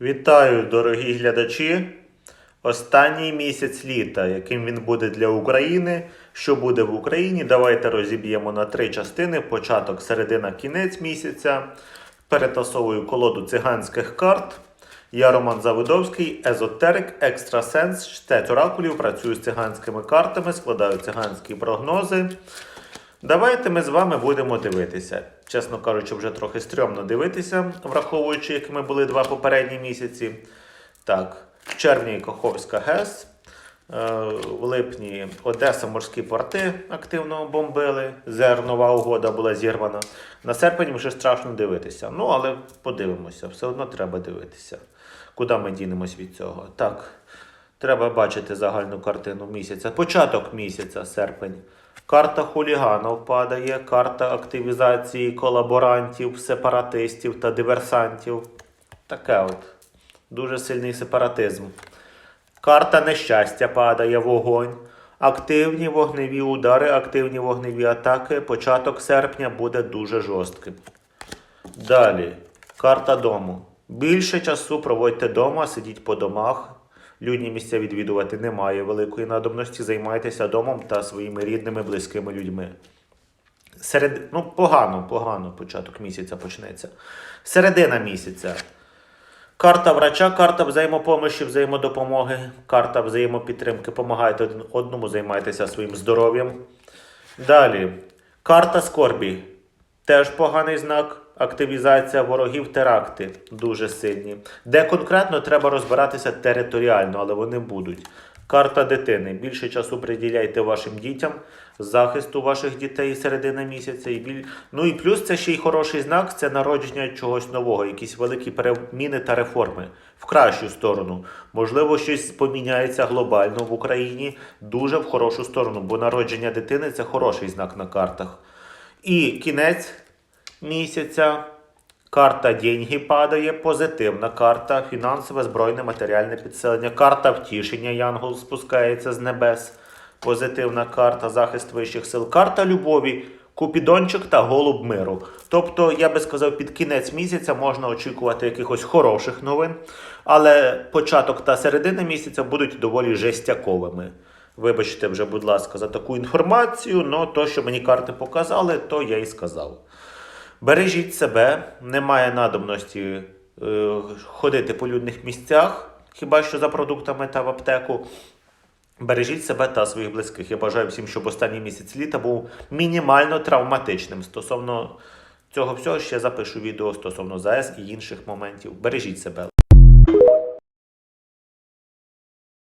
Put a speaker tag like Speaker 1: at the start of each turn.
Speaker 1: Вітаю, дорогі глядачі! Останній місяць літа, яким він буде для України. Що буде в Україні? Давайте розіб'ємо на три частини: початок, середина, кінець місяця. Перетасовую колоду циганських карт. Я Роман Заводовський, езотерик, екстрасенс, чтець оракулів, працюю з циганськими картами, складаю циганські прогнози. Давайте ми з вами будемо дивитися. Чесно кажучи, вже трохи стрьомно дивитися, враховуючи, якими були два попередні місяці. Так, в червні Каховська ГЕС, е, в липні Одеса морські порти активно бомбили. Зернова угода була зірвана. На серпень вже страшно дивитися. Ну, але подивимося, все одно треба дивитися. Куди ми дінемось від цього? Так, треба бачити загальну картину місяця. Початок місяця, серпень. Карта хуліганів падає, карта активізації колаборантів, сепаратистів та диверсантів. Таке от. Дуже сильний сепаратизм. Карта нещастя падає, вогонь. Активні вогневі удари, активні вогневі атаки. Початок серпня буде дуже жорстким. Далі. Карта дому. Більше часу проводьте вдома, сидіть по домах. Людні місця відвідувати немає великої надобності. Займайтеся домом та своїми рідними, близькими людьми. Серед... Ну, погано, погано початок місяця почнеться. Середина місяця. Карта врача, карта взаємопомощі, взаємодопомоги, карта взаємопідтримки. Помагайте одному, займайтеся своїм здоров'ям. Далі. Карта скорбі. Теж поганий знак. Активізація ворогів, теракти дуже сильні. Де конкретно треба розбиратися територіально, але вони будуть. Карта дитини. Більше часу приділяйте вашим дітям, захисту ваших дітей середина місяця. І біль... Ну і плюс це ще й хороший знак це народження чогось нового, якісь великі переміни та реформи в кращу сторону. Можливо, щось поміняється глобально в Україні дуже в хорошу сторону, бо народження дитини це хороший знак на картах. І кінець місяця. Карта деньги падає, позитивна карта, фінансове, збройне, матеріальне підсилення. Карта втішення, Янгол спускається з небес. Позитивна карта, захист вищих сил. Карта любові, Купідончик та голуб миру. Тобто, я би сказав, під кінець місяця можна очікувати якихось хороших новин, але початок та середина місяця будуть доволі жестяковими. Вибачте вже, будь ласка, за таку інформацію, але то, що мені карти показали, то я і сказав. Бережіть себе, немає надобності е, ходити по людних місцях, хіба що за продуктами та в аптеку. Бережіть себе та своїх близьких. Я бажаю всім, щоб останній місяць літа був мінімально травматичним. Стосовно цього всього ще запишу відео стосовно ЗАЕС і інших моментів. Бережіть себе.